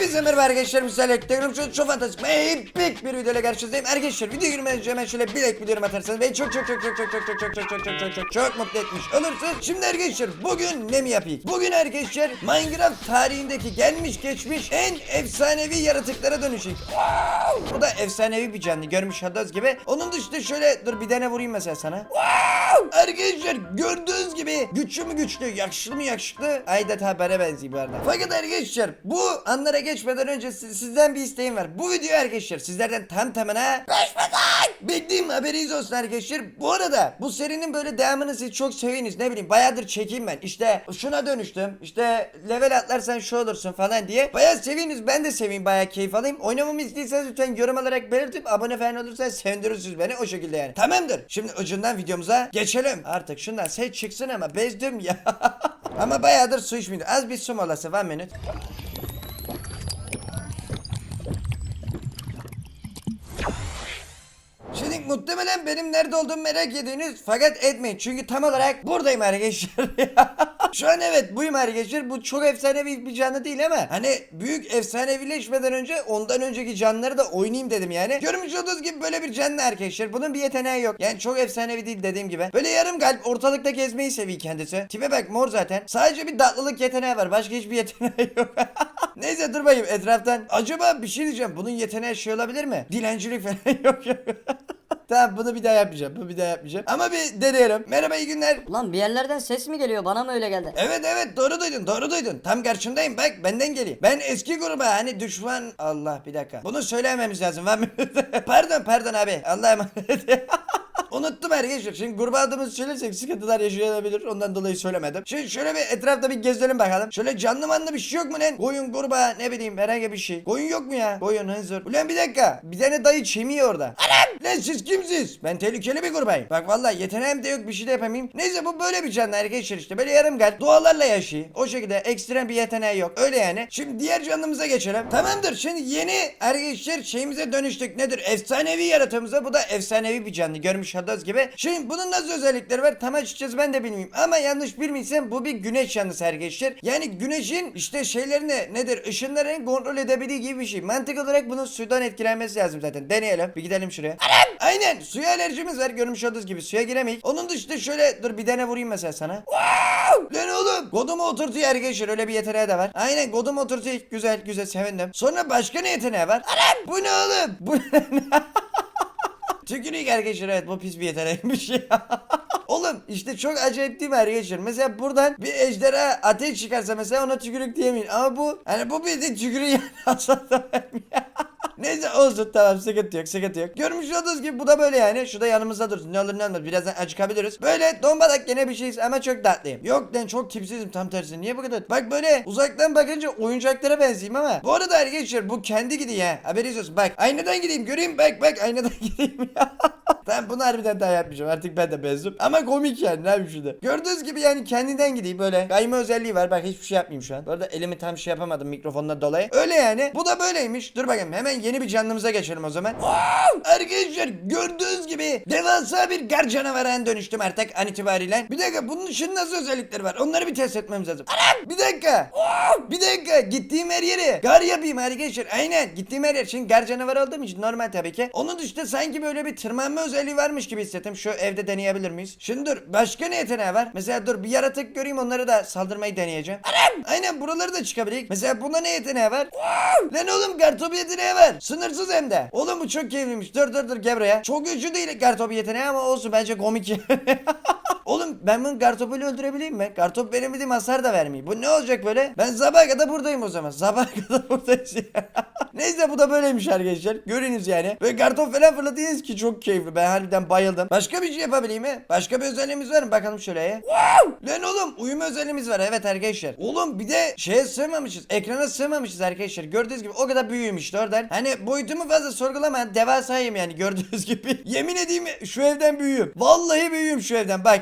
Hepinize merhaba arkadaşlar. Misal ekliyorum. Şu çok fantastik ve epik bir videoyla karşınızdayım. Arkadaşlar video girmeden hemen şöyle bir like videomu atarsanız beni çok çok çok çok çok çok çok çok çok çok çok çok çok çok mutlu etmiş olursunuz. Şimdi arkadaşlar bugün ne mi yapayım? Bugün arkadaşlar Minecraft tarihindeki gelmiş geçmiş en efsanevi yaratıklara dönüşecek. Bu da efsanevi bir canlı görmüş olduğunuz gibi. Onun dışında şöyle dur bir tane vurayım mesela sana. Wow! Arkadaşlar gördüğünüz gibi güçlü mü güçlü, yakışıklı mı yakışıklı? Ayda habere benziyor bu arada. Fakat arkadaşlar bu anlara geçmeden önce siz- sizden bir isteğim var. Bu video arkadaşlar sizlerden tam tamına 5 Bekleyeyim haberiniz olsun arkadaşlar. Bu arada bu serinin böyle devamını siz çok seviniz. Ne bileyim bayağıdır çekeyim ben. İşte şuna dönüştüm. İşte level atlarsan şu olursun falan diye. Bayağı seviniz. Ben de seveyim. Bayağı keyif alayım. Oynamamı istiyorsanız lütfen yorum olarak belirtip abone falan olursanız sevindirirsiniz beni o şekilde yani. Tamamdır. Şimdi ucundan videomuza geçelim. Artık şundan ses çıksın ama bezdim ya. ama bayağıdır su içmiyordum. Az bir su molası. One minute. Şimdi muhtemelen benim nerede olduğumu merak ediyorsunuz fakat etmeyin çünkü tam olarak buradayım arkadaşlar. Şu an evet buyum arkadaşlar bu çok efsanevi bir canlı değil ama hani büyük efsanevileşmeden önce ondan önceki canlıları da oynayayım dedim yani. Görmüş olduğunuz gibi böyle bir canlı arkadaşlar bunun bir yeteneği yok yani çok efsanevi değil dediğim gibi. Böyle yarım kalp ortalıkta gezmeyi seviyor kendisi. Tipe bak mor zaten sadece bir tatlılık yeteneği var başka hiçbir yeteneği yok. Neyse dur bakayım etraftan. Acaba bir şey diyeceğim bunun yeteneği şey olabilir mi? Dilencilik falan yok. Tamam bunu bir daha yapmayacağım. Bunu bir daha yapmayacağım. Ama bir deneyelim. Merhaba iyi günler. Lan bir yerlerden ses mi geliyor? Bana mı öyle geldi? Evet evet doğru duydun doğru duydun. Tam karşındayım bak benden geliyor. Ben eski gruba hani düşman Allah bir dakika. Bunu söylememiz lazım. Ben... pardon pardon abi. Allah'a emanet. Unuttum arkadaşlar. Şimdi gruba adımızı söylersek sıkıntılar yaşayabilir. Ondan dolayı söylemedim. Şimdi şöyle bir etrafta bir gezelim bakalım. Şöyle canlı manlı bir şey yok mu lan? Koyun gruba ne bileyim herhangi bir şey. Koyun yok mu ya? Koyun hınzır. Ulan bir dakika. Bir tane dayı çemiyor orada. Anam! Lan siz kimsiniz? Ben tehlikeli bir grubayım. Bak vallahi yeteneğim de yok bir şey de yapamayayım. Neyse bu böyle bir canlı arkadaşlar işte. Böyle yarım kalp. Dualarla yaşıyor. O şekilde ekstrem bir yeteneği yok. Öyle yani. Şimdi diğer canlımıza geçelim. Tamamdır. Şimdi yeni arkadaşlar şeyimize dönüştük. Nedir? Efsanevi yaratığımıza. Bu da efsanevi bir canlı. Görmüş olduğunuz gibi. Şimdi bunun nasıl özellikleri var? Tam açıkçası ben de bilmiyorum. Ama yanlış bilmiyorsam bu bir güneş canlısı arkadaşlar. Yani güneşin işte şeylerini nedir? Işınlarını kontrol edebildiği gibi bir şey. Mantık olarak bunun sudan etkilenmesi lazım zaten. Deneyelim. Bir gidelim şuraya. Anam! Aynen. Suya alerjimiz var. Görmüş olduğunuz gibi. Suya giremeyiz. Onun dışında şöyle dur bir tane vurayım mesela sana. Wow! Lan oğlum. Godumu oturtuyor arkadaşlar. Öyle bir yeteneği de var. Aynen godumu oturtuyor. Güzel güzel sevindim. Sonra başka ne yeteneği var? Anam! Bu ne oğlum? Bu ne? Tükürük arkadaşlar evet bu pis bir yetenekmiş ya. Oğlum işte çok acayip değil mi arkadaşlar? Mesela buradan bir ejderha ateş çıkarsa mesela ona tükürük diyemeyin. Ama bu hani bu bir de tükürüğü yani hasar da vermiyor. Neyse olsun tamam sıkıntı yok sıkıntı yok. Görmüş olduğunuz gibi bu da böyle yani. Şu da yanımızda dursun. Ne olur ne olmaz birazdan acıkabiliriz. Böyle dombalak gene bir şeyiz ama çok tatlıyım. Yok lan çok tipsizim tam tersi. Niye bu kadar? Bak böyle uzaktan bakınca oyuncaklara benzeyeyim ama. Bu arada arkadaşlar bu kendi gidiyor ha. Haberiniz olsun. Bak aynadan gideyim göreyim. Bak bak aynadan gideyim ya. Tamam bunu harbiden daha yapmayacağım. Artık ben de bezdim. Ama komik yani ne yapayım şurada. Gördüğünüz gibi yani kendinden gideyim böyle. Kayma özelliği var. Bak hiçbir şey yapmayayım şu an. Bu arada elimi tam şey yapamadım mikrofonla dolayı. Öyle yani. Bu da böyleymiş. Dur bakayım hemen yeni bir canlımıza geçelim o zaman. Wow! Arkadaşlar gördüğünüz gibi devasa bir gar canavarına dönüştüm artık an itibariyle. Bir dakika bunun için nasıl özellikleri var? Onları bir test etmemiz lazım. Anam! Bir dakika. Wow! Bir dakika gittiğim her yeri gar yapayım arkadaşlar. Aynen gittiğim her yer. Şimdi gar canavarı olduğum için normal tabii ki. Onun dışında sanki böyle bir tırmanma özelliği varmış gibi hissettim. Şu evde deneyebilir miyiz? Şimdi dur başka ne yeteneği var? Mesela dur bir yaratık göreyim onları da saldırmayı deneyeceğim. Anam! Aynen buraları da çıkabilir. Mesela bunda ne yeteneği var? Wow! Lan oğlum gartopu yeteneği var. Sınırsız hem de. Oğlum bu çok keyifliymiş. Dur dur dur gel buraya. Çok güçlü değil gartopu yeteneği ama olsun bence komik. Oğlum ben bunu kartopuyla öldürebileyim mi? Kartop benim bildiğim hasar da vermiyor. Bu ne olacak böyle? Ben sabaha kadar buradayım o zaman. Sabaha kadar buradayız. Neyse bu da böyleymiş arkadaşlar. Görünüz yani. Ve kartop falan fırlatıyorsunuz ki çok keyifli. Ben harbiden bayıldım. Başka bir şey yapabileyim mi? Başka bir özelliğimiz var mı? Bakalım şöyle. Wow! Lan oğlum uyuma özelliğimiz var. Evet arkadaşlar. Oğlum bir de şeye sığmamışız. Ekrana sığmamışız arkadaşlar. Gördüğünüz gibi o kadar büyüğüm işte oradan. Hani boyutumu fazla sorgulamayan devasayım yani gördüğünüz gibi. Yemin edeyim şu evden büyüğüm. Vallahi büyüğüm şu evden bak.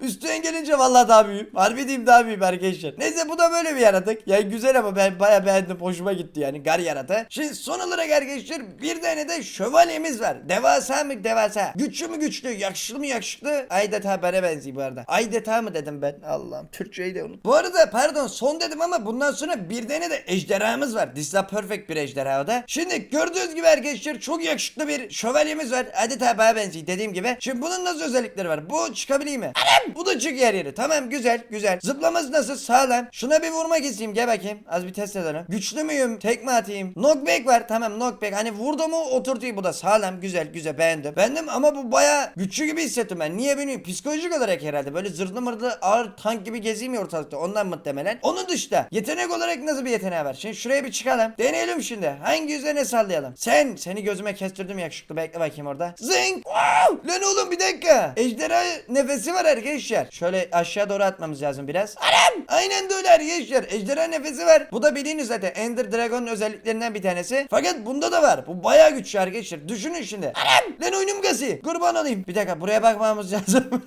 Üstüne gelince vallahi daha büyük. Harbi diyeyim daha büyük arkadaşlar. Neyse bu da böyle bir yaratık. Yani güzel ama ben bayağı beğendim. Hoşuma gitti yani gar yaratığı. Şimdi son olarak arkadaşlar bir tane de şövalyemiz var. Devasa mı devasa? Güçlü mü güçlü? Yakışıklı mı yakışıklı? Adeta bana benziyor bu arada. Adeta mı dedim ben? Allah'ım Türkçeyi de unut. Bu arada pardon son dedim ama bundan sonra bir tane de ejderhamız var. This is perfect bir ejderha da. Şimdi gördüğünüz gibi arkadaşlar çok yakışıklı bir şövalyemiz var. Adeta bana benziyor dediğim gibi. Şimdi bunun nasıl özellikleri var? Bu çıkabiliyor mi? Anam! Bu da çık yer yeri. Tamam güzel güzel. Zıplaması nasıl? Sağlam. Şuna bir vurmak isteyeyim. Gel bakayım. Az bir test edelim. Güçlü müyüm? Tekme atayım. Knockback var. Tamam knockback. Hani vurdu mu oturtuyor bu da. Sağlam güzel güzel beğendim. Beğendim ama bu baya güçlü gibi hissettim ben. Niye bilmiyorum. Psikolojik olarak herhalde. Böyle zırhlı mırdı ağır tank gibi gezeyim ya ortalıkta. Ondan muhtemelen. Onun dışında yetenek olarak nasıl bir yeteneği var? Şimdi şuraya bir çıkalım. Deneyelim şimdi. Hangi üzerine sallayalım? Sen. Seni gözüme kestirdim yakışıklı. Bekle bakayım orada. Zing. Wow! Lan oğlum bir dakika. Ejderha nefesi var arkadaşlar. Şöyle aşağı doğru atmamız lazım biraz. Anam! Aynen öyle arkadaşlar. Ejderha nefesi var. Bu da bildiğiniz zaten Ender Dragon'un özelliklerinden bir tanesi. Fakat bunda da var. Bu bayağı güçlü arkadaşlar. Düşünün şimdi. Anam! Lan oyunum gazı. Kurban olayım. Bir dakika buraya bakmamız lazım.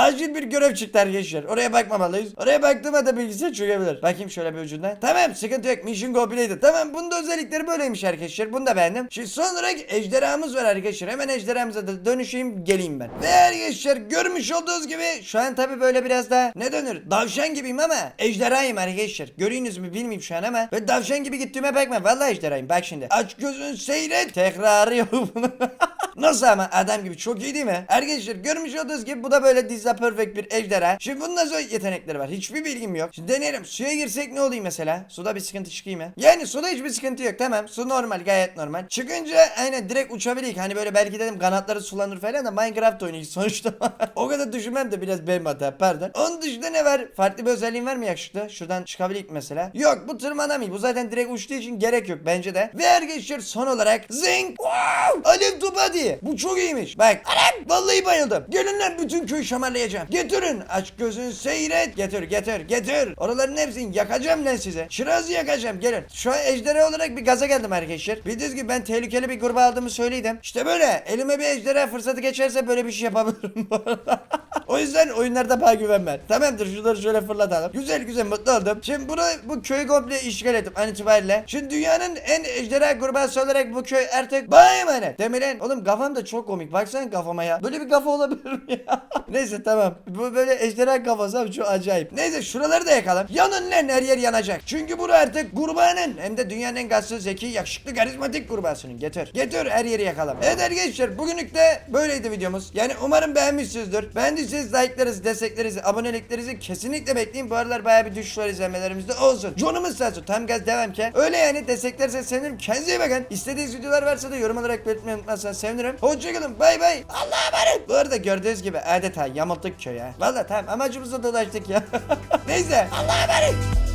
Acil bir görev çıktı arkadaşlar. Oraya bakmamalıyız. Oraya baktığıma da bilgisayar çökebilir. Bakayım şöyle bir ucundan. Tamam sıkıntı yok. Mission completed. Tamam bunun da özellikleri böyleymiş arkadaşlar. Bunu da beğendim. Şimdi son olarak ejderhamız var arkadaşlar. Hemen ejderhamıza da dönüşeyim geleyim ben. Ve arkadaşlar görmüş olduğunuz gibi şu an tabi böyle biraz daha ne denir? Davşan gibiyim ama ejderhayım arkadaşlar. Görüyorsunuz mu bilmiyorum şu an ama. Ve davşan gibi gittiğime bakma. Vallahi ejderhayım. Bak şimdi. Aç gözün seyret. Tekrarı yok bunu. Nasıl ama adam gibi çok iyi değil mi? Arkadaşlar görmüş olduğunuz gibi bu da böyle Dizza Perfect bir ejderha. Şimdi bunun nasıl yetenekleri var? Hiçbir bilgim yok. Şimdi deneyelim. Suya girsek ne olayım mesela? Suda bir sıkıntı çıkıyor mu? Yani suda hiçbir sıkıntı yok tamam. Su normal gayet normal. Çıkınca aynen direkt uçabilirik. Hani böyle belki dedim kanatları sulanır falan da Minecraft oynuyoruz sonuçta. o kadar düşünmem de biraz benim hata pardon. Onun dışında ne var? Farklı bir özelliğin var mı yakışıklı? Şuradan çıkabilirik mesela. Yok bu tırmanamıyor. Bu zaten direkt uçtuğu için gerek yok bence de. Ve arkadaşlar son olarak Zing. Wow! Alev topu hadi. Bu çok iyiymiş. Bak. Anam. Vallahi bayıldım. Gelin lan bütün köyü şamarlayacağım. Getirin. Aç gözün seyret. Getir getir getir. Oraların hepsini yakacağım lan size. Şirazı yakacağım. Gelin. Şu an ejderha olarak bir gaza geldim arkadaşlar. Bildiğiniz gibi ben tehlikeli bir gruba aldığımı söyleydim. İşte böyle. Elime bir ejderha fırsatı geçerse böyle bir şey yapabilirim bu arada. o yüzden oyunlarda bana güvenme. Tamamdır şunları şöyle fırlatalım. Güzel güzel mutlu oldum. Şimdi bunu bu köyü komple işgal ettim an itibariyle. Şimdi dünyanın en ejderha kurbağası olarak bu köy artık bana emanet. Demirlen oğlum kafam da çok komik. Baksana kafama ya. Böyle bir kafa olabilir mi ya? Neyse tamam. Bu böyle ejderha kafası abi çok acayip. Neyse şuraları da yakalım. Yanın lan her yer yanacak. Çünkü bu artık kurbanın hem de dünyanın en gazlı, zeki, yakışıklı, karizmatik kurbağasının. Getir. Getir her yeri yakalım. Evet arkadaşlar bugünlük de böyleydi videomuz. Yani umarım beğenmişsinizdir. Beğendiyseniz like'larınızı, desteklerinizi, aboneliklerinizi kesinlikle bekleyin. Bu aralar bayağı bir düşüş var izlenmelerimizde olsun. Canımız sağ olsun. Tam gaz devam ki. Öyle yani desteklerse sevinirim. Kendinize iyi bakın. İstediğiniz videolar varsa da yorum olarak belirtmeyi unutmazsanız sevinirim. Hoşçakalın. Bay bay. Allah'a emanet. Bu arada gördüğünüz gibi adeta yamulttuk köye. Valla tamam amacımıza dolaştık ya. Neyse. Allah'a emanet.